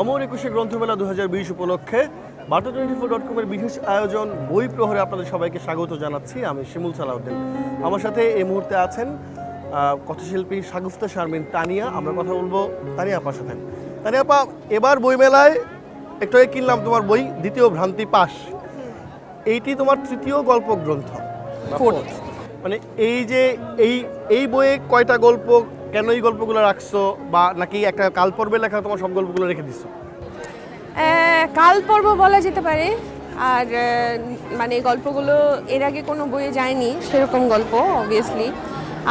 অমর একুশে গ্রন্থমেলা দু হাজার বিশ উপলক্ষে বার্তা টোয়েন্টি ফোর ডট কমের বিশেষ আয়োজন বই প্রহরে আপনাদের সবাইকে স্বাগত জানাচ্ছি। আমি শিমুল সালাউদ্দিন। আমার সাথে এই মুহূর্তে আছেন কথাশিল্পী শাগুফতা শারমিন তানিয়া। আমরা কথা বলব তানিয়া আপার সাথে। তানিয়া আপা এবার বইমেলায় একটু আগে কিনলাম তোমার বই দ্বিতীয় ভ্রান্তি পাস এইটি তোমার তৃতীয় গল্প গ্রন্থ মানে এই যে এই এই বইয়ে কয়টা গল্প কেন এই গল্পগুলো রাখছো? বা নাকি একটা কাল পর্বে লেখা তোমার সব গল্পগুলো রেখে দিছো? কাল পর্ব বলা যেতে পারে। আর মানে গল্পগুলো এর আগে কোনো বইয়ে যায়নি সেরকম গল্প অবভিয়াসলি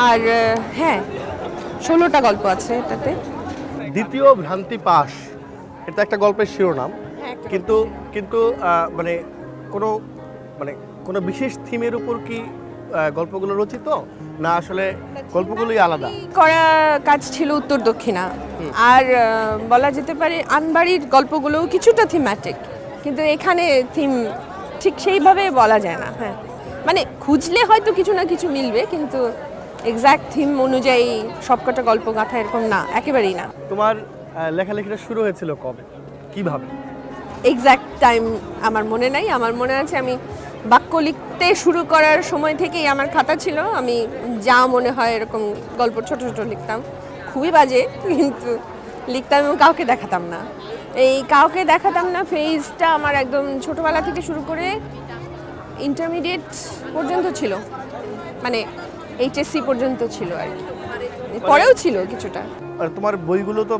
আর হ্যাঁ ষোলোটা গল্প আছে এটাতে। দ্বিতীয় ভ্রান্তি পাস এটা একটা গল্পের শিরোনাম। হ্যাঁ, কিন্তু কিন্তু মানে কোনো মানে কোনো বিশেষ থিমের উপর কি গল্পগুলো রচিত? না আসলে গল্পগুলোই আলাদা? করা কাজ ছিল উত্তর দক্ষিণা। আর বলা যেতে পারে আনবাড়ির গল্পগুলোও কিছুটা থিম্যাটিক কিন্তু এখানে থিম ঠিক সেইভাবে বলা যায় না হ্যাঁ। মানে খুঁজলে হয়তো কিছু না কিছু মিলবে কিন্তু এক্স্যাক্ট থিম অনুযায়ী সবকটা গল্প গাথা এরকম না একেবারেই না। তোমার লেখালেখিটা শুরু হয়েছিল কবে? কীভাবে? এক্স্যাক্ট টাইম আমার মনে নাই আমার মনে আছে আমি বাক্য লিখতে শুরু করার সময় থেকেই আমার খাতা ছিল। আমি যা মনে হয় এরকম গল্প ছোট ছোট লিখতাম। খুবই বাজে, কিন্তু লিখতাম এবং কাউকে দেখাতাম না। এই কাউকে দেখাতাম না, ফেজটা আমার একদম ছোটবেলা থেকে শুরু করে ইন্টারমিডিয়েট পর্যন্ত ছিল। মানে এইচএসসি পর্যন্ত ছিল আর কি। পরেও ছিল কিছুটা। তোমার বইগুলো তো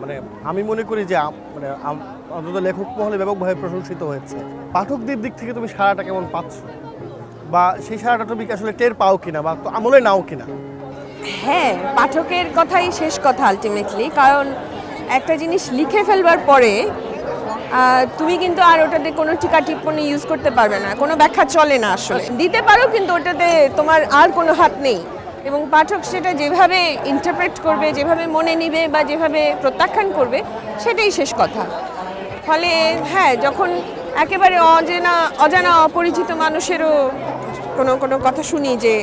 মানে আমি মনে করি যে মানে অন্তত লেখক মহলে ব্যাপকভাবে প্রশংসিত হয়েছে। পাঠকদের দিক থেকে তুমি সারাটা কেমন পাচ্ছ? বা সেই সারাটা তুমি আসলে টের পাও কিনা বা আমলে নাও কিনা? হ্যাঁ পাঠকের কথাই শেষ কথা আলটিমেটলি কারণ একটা জিনিস লিখে ফেলবার পরে তুমি কিন্তু আর ওটাতে কোনো টিকা টিপ্পনি ইউজ করতে পারবে না কোনো ব্যাখ্যা চলে না আসলে। দিতে পারো কিন্তু ওটাতে তোমার আর কোনো হাত নেই। এবং পাঠক সেটা যেভাবে ইন্টারপ্রেট করবে, যেভাবে মনে নিবে বা যেভাবে প্রত্যাখ্যান করবে, সেটাই শেষ কথা। ফলে হ্যাঁ যখন একেবারে অজানা অজানা অপরিচিত মানুষেরও কোনো কোনো কথা শুনি যে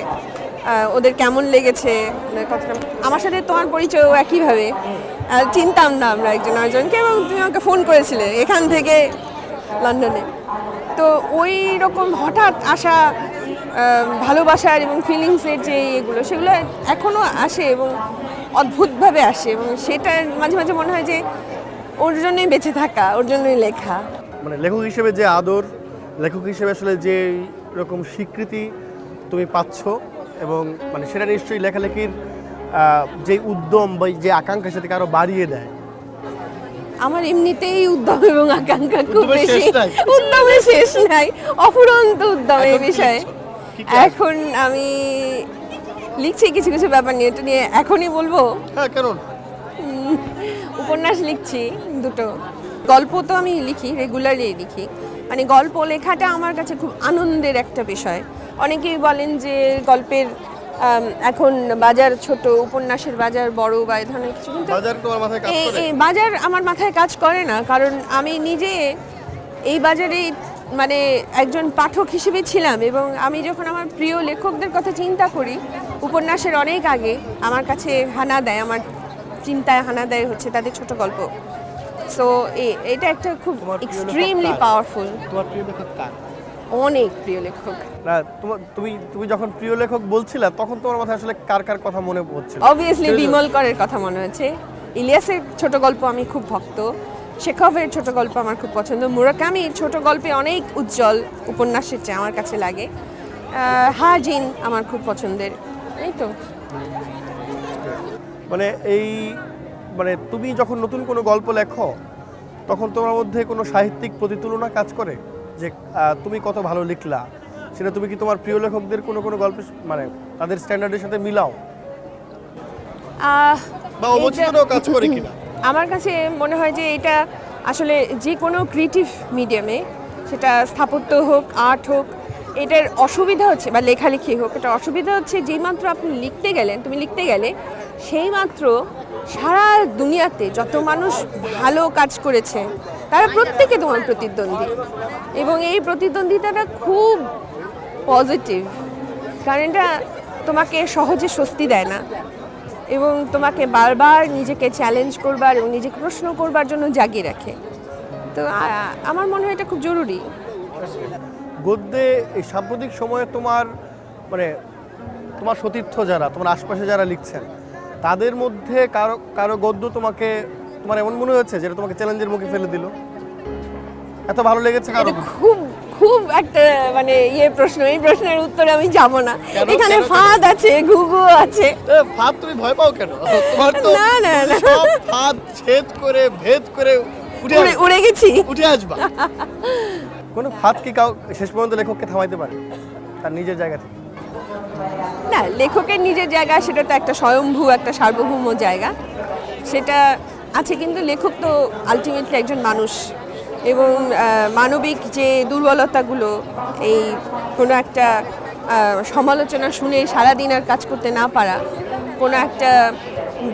ওদের কেমন লেগেছে কথাটা, আমার সাথে তোমার পরিচয়ও একইভাবে। চিনতাম না আমরা একজন আরেকজনকে এবং তুমি আমাকে ফোন করেছিলে এখান থেকে লন্ডনে। তো ওই রকম হঠাৎ আসা ভালোবাসার এবং ফিলিংসের যে এগুলো সেগুলো এখনও আসে এবং অদ্ভুতভাবে আসে এবং সেটা মাঝে মাঝে মনে হয় যে ওর জন্যই বেঁচে থাকা ওর জন্যই লেখা। মানে লেখক হিসেবে যে আদর লেখক হিসেবে আসলে যে রকম স্বীকৃতি তুমি পাচ্ছ এবং মানে সেটা নিশ্চয়ই লেখালেখির যে উদ্যম বা যে আকাঙ্ক্ষা সেটাকে আরও বাড়িয়ে দেয়। আমার এমনিতেই উদ্যম এবং আকাঙ্ক্ষা খুব বেশি। উদ্যমের শেষ নাই। অফুরন্ত উদ্যম এই বিষয়ে? এখন আমি লিখছি কিছু কিছু ব্যাপার নিয়ে এটা নিয়ে এখনই বলব। হ্যাঁ কেন উপন্যাস লিখছি দুটো। গল্প তো আমি লিখি রেগুলারলি লিখি। মানে গল্প লেখাটা আমার কাছে খুব আনন্দের একটা বিষয়। অনেকেই বলেন যে গল্পের এখন বাজার ছোট উপন্যাসের বাজার বড় বা এ ধরনের কিছু কিন্তু বাজার আমার মাথায় কাজ করে। না কারণ আমি নিজে এই বাজারে মানে একজন পাঠক হিসেবে ছিলাম এবং আমি যখন আমার প্রিয় লেখকদের কথা চিন্তা করি উপন্যাসের অনেক আগে আমার কাছে হানা দেয় আমার চিন্তায় হানা দেয় হচ্ছে তাদের ছোট গল্প। সো এটা একটা খুব এক্সট্রিমলি পাওয়ারফুল তোমার প্রিয় লেখক কার? অনেক প্রিয় লেখক। না তোমার তুমি তুমি যখন প্রিয় লেখক বলছিলা তখন তোমার মাথায় আসলে কার কার কথা মনে পড়ছিল? অবভিয়াসলি বিমল করের কথা মনে হচ্ছে ইলিয়াসের ছোট গল্প আমি খুব ভক্ত। শেখভের ছোট গল্প আমার খুব পছন্দ। মুরাকামির ছোট গল্পে অনেক উজ্জ্বল উপন্যাসের চেয়ে আমার কাছে লাগে। হাজিন আমার খুব পছন্দের। এই তো। মানে এই মানে তুমি যখন নতুন কোনো গল্প লেখো তখন তোমার মধ্যে কোনো সাহিত্যিক প্রতিতুলনা কাজ করে? যে তুমি কত ভালো লিখলা সেটা তুমি কি তোমার প্রিয় লেখকদের কোনো কোনো গল্প মানে তাদের স্ট্যান্ডার্ডের সাথে মিলাও? আহ, বা অবচিতও কাজ করে কিনা? আমার কাছে মনে হয় যে এটা আসলে যে কোনো ক্রিয়েটিভ মিডিয়ামে সেটা স্থাপত্য হোক আর্ট হোক, এটার অসুবিধা হচ্ছে বা লেখালেখি হোক, এটা অসুবিধা হচ্ছে যেই মাত্র আপনি লিখতে গেলেন, তুমি লিখতে গেলে সেই মাত্র সারা দুনিয়াতে যত মানুষ ভালো কাজ করেছে, তারা প্রত্যেকে তোমার প্রতিদ্বন্দ্বী। এবং এই প্রতিদ্বন্দ্বিতাটা খুব পজিটিভ কারণ এটা তোমাকে সহজে স্বস্তি দেয় না। এবং তোমাকে বারবার নিজেকে চ্যালেঞ্জ করবার এবং নিজেকে প্রশ্ন করবার জন্য জাগিয়ে রাখে। তো আমার মনে হয় এটা খুব জরুরি। গদ্যে এই সাম্প্রতিক সময়ে তোমার মানে তোমার সতীর্থ যারা তোমার আশপাশে যারা লিখছেন তাদের মধ্যে কারও কারও গদ্য তোমাকে তোমার এমন মনে হয়েছে যেটা তোমাকে চ্যালেঞ্জের মুখে ফেলে দিল? এত ভালো লেগেছে কারও খুব খুব একটা মানে ইয়ে প্রশ্ন। এই প্রশ্নের উত্তরে আমি যাব না। এখানে ফাঁদ আছে ঘুঘু আছে। ফাঁদ তুমি ভয় পাও কেন? তোমার তো না, না, না। সব ফাঁদ ছেদ করে ভেদ করে উঠে উড়ে উড়ে গেছি। উঠে আসবা। কোনো ফাঁদ কি কাউ শেষ পর্যন্ত লেখককে থামাইতে পারে? তার নিজের জায়গা থেকে। না লেখকের নিজের জায়গা সেটা তো একটা স্বয়ংভূ একটা সার্বভৌম জায়গা। সেটা আছে কিন্তু লেখক তো আলটিমেটলি একজন মানুষ। এবং মানবিক যে দুর্বলতাগুলো এই কোনো একটা সমালোচনা শুনে সারাদিন আর কাজ করতে না পারা কোনো একটা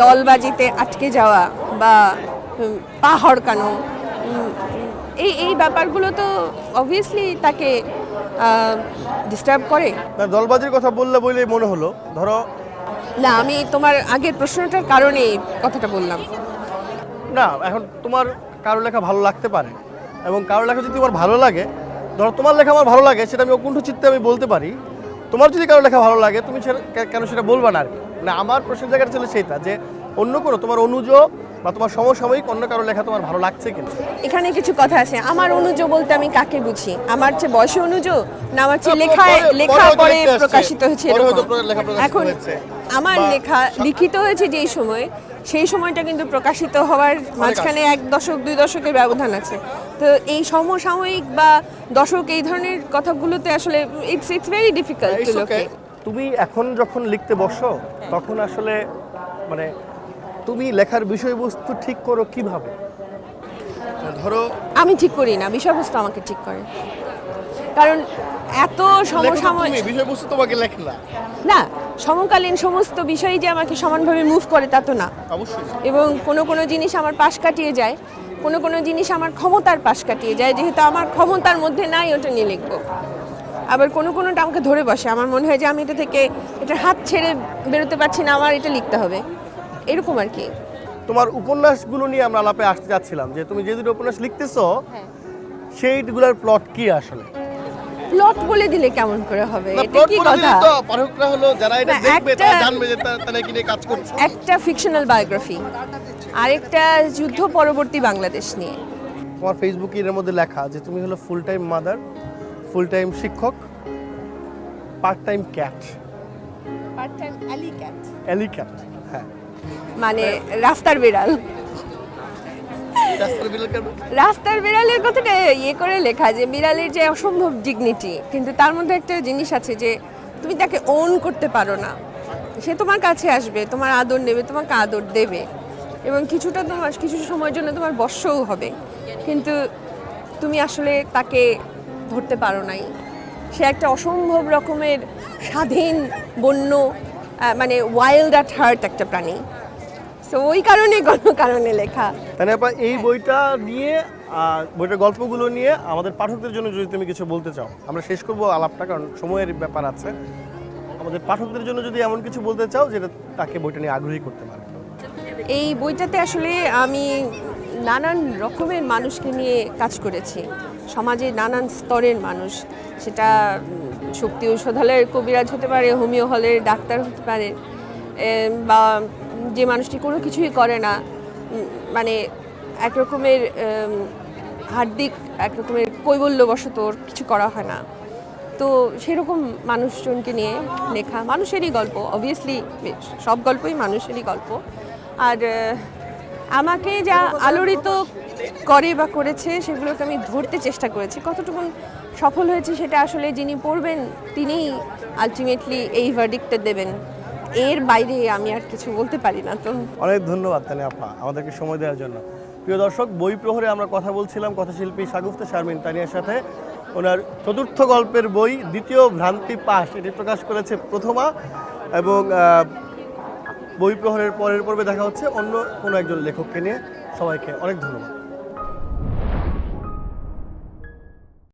দলবাজিতে আটকে যাওয়া বা পা হড়কানো এই এই ব্যাপারগুলো তো অবভিয়াসলি তাকে ডিস্টার্ব করে। দলবাজির কথা বললে বলেই মনে হলো। ধরো না আমি তোমার আগের প্রশ্নটার কারণে কথাটা বললাম। না এখন তোমার কারও লেখা ভালো লাগতে পারে। এবং কারও লেখা যদি তোমার ভালো লাগে ধরো তোমার লেখা আমার ভালো লাগে সেটা আমি অকুণ্ঠ চিত্তে আমি বলতে পারি। তোমার যদি কারও লেখা ভালো লাগে তুমি সেটা কেন সেটা বলবা না আর কি? মানে আমার প্রশ্নের জায়গাটা ছিল সেটা যে অন্য কোনো তোমার অনুজ বা তোমার সমসাময়িক অন্য কারও লেখা তোমার ভালো লাগছে কিনা? এখানে কিছু কথা আছে। আমার অনুজ বলতে আমি কাকে বুঝি? আমার চেয়ে বয়সে অনুজ? না আমার চেয়ে পরে- লেখা পরে। প্রকাশিত হয়েছে। লেখা এখন আমার লেখা লিখিত হয়েছে যেই সময় সেই সময়টা কিন্তু প্রকাশিত হওয়ার মাঝখানে এক দশক দুই দশকের ব্যবধান আছে। তো এই সমসাময়িক বা দশক এই ধরনের কথাগুলোতে আসলে it's it's very difficult to It's লোকে তুমি এখন যখন লিখতে বসো তখন আসলে মানে তুমি লেখার বিষয়বস্তু ঠিক করো কীভাবে? ধরো আমি ঠিক করি না বিষয়বস্তু আমাকে ঠিক করে। কারণ এত সমসাময়িক বিষয়বস্তু তোমাকে লেখে না। না সমকালীন সমস্ত বিষয়ই যে আমাকে সমানভাবে মুভ করে তা তো না। অবশ্যই। এবং কোনো কোনো জিনিস আমার পাশ কাটিয়ে যায় কোনো কোনো জিনিস আমার ক্ষমতার পাশ কাটিয়ে যায় যেহেতু আমার ক্ষমতার মধ্যে নাই ওটা নিয়ে লিখব। আবার কোনো কোনোটা আমাকে ধরে বসে আমার মনে হয় যে আমি এটা থেকে এটা হাত ছেড়ে বেরোতে পারছি না আমার এটা লিখতে হবে। এরকম আর কি। তোমার উপন্যাসগুলো নিয়ে আমরা আলাপে আসতে যাচ্ছিলাম যে তুমি যে দুটো উপন্যাস লিখতেছো সেইগুলোর প্লট কি আসলে? প্লট বলে দিলে কেমন করে হবে? এটা কি কথা? পাঠকরা হলো যারা এটা দেখবে তারা একটা- জানবে যে তারা কি নিয়ে কাজ করছে। একটা ফিকশনাল বায়োগ্রাফি আরেকটা যুদ্ধ পরবর্তী বাংলাদেশ নিয়ে। তোমার ফেসবুকে এর মধ্যে লেখা যে তুমি হলো full time mother full time শিক্ষক part time cat alley cat হ্যাঁ। মানে রাস্তার বিড়াল। রাস্তার বিড়ালের কথাটা ইয়ে করে লেখা যে বিড়ালের যে অসম্ভব ডিগনিটি কিন্তু তার মধ্যে একটা জিনিস আছে যে তুমি তাকে ওন করতে পারো না। সে তোমার কাছে আসবে তোমার আদর নেবে তোমাকে আদর দেবে। এবং কিছুটা তোমার কিছু সময়ের জন্য তোমার বর্ষও হবে। কিন্তু তুমি আসলে তাকে ধরতে পারো নাই। সে একটা অসম্ভব রকমের স্বাধীন বন্য মানে ওয়াইল্ড অ্যাট হার্ট একটা প্রাণী। সো ওই কারণে কোনো কারণে লেখা। তাহলে আপা এই বইটা নিয়ে বইটার গল্পগুলো নিয়ে আমাদের পাঠকদের জন্য যদি তুমি কিছু বলতে চাও আমরা শেষ করব আলাপটা কারণ সময়ের ব্যাপার আছে। আমাদের পাঠকদের জন্য যদি এমন কিছু বলতে চাও যেটা তাকে বইটা নিয়ে আগ্রহী করতে পারে। এই বইটাতে আসলে আমি নানান রকমের মানুষকে নিয়ে কাজ করেছি। সমাজে নানান স্তরের মানুষ সেটা শক্তি ঔষধালয়ের কবিরাজ হতে পারে, হোমিও হলের ডাক্তার হতে পারে বা যে মানুষটি কোনো কিছুই করে না মানে এক রকমের হার্দিক, এক রকমের কৈবল্যবশত কিছু করা হয় না। তো সেরকম মানুষজনকে নিয়ে লেখা মানুষেরই গল্প অবভিয়াসলি সব গল্পই মানুষেরই গল্প। আর আমাকে যা আলোড়িত করে বা করেছে সেগুলোকে আমি ধরতে চেষ্টা করেছি। কতটুকু সফল হয়েছে সেটা আসলে যিনি পড়বেন, তিনিই আলটিমেটলি এই ভার্ডিক্টটা দেবেন। এর বাইরে আমি আর কিছু বলতে পারি না, তো অনেক ধন্যবাদ তানে আপা, আমাদেরকে সময় দেওয়ার জন্য। প্রিয় দর্শক, বই প্রহরে আমরা কথা বলছিলাম কথাশিল্পী সাগুফতে শারমিন তানিয়ার সাথে। ওনার চতুর্থ গল্পের বই, দ্বিতীয় ভ্রান্তি পাশ, এটি প্রকাশ করেছে প্রথমা এবং বই প্রহরের পরের পর্বে দেখা হচ্ছে অন্য কোনো একজন লেখককে নিয়ে। সবাইকে অনেক ধন্যবাদ।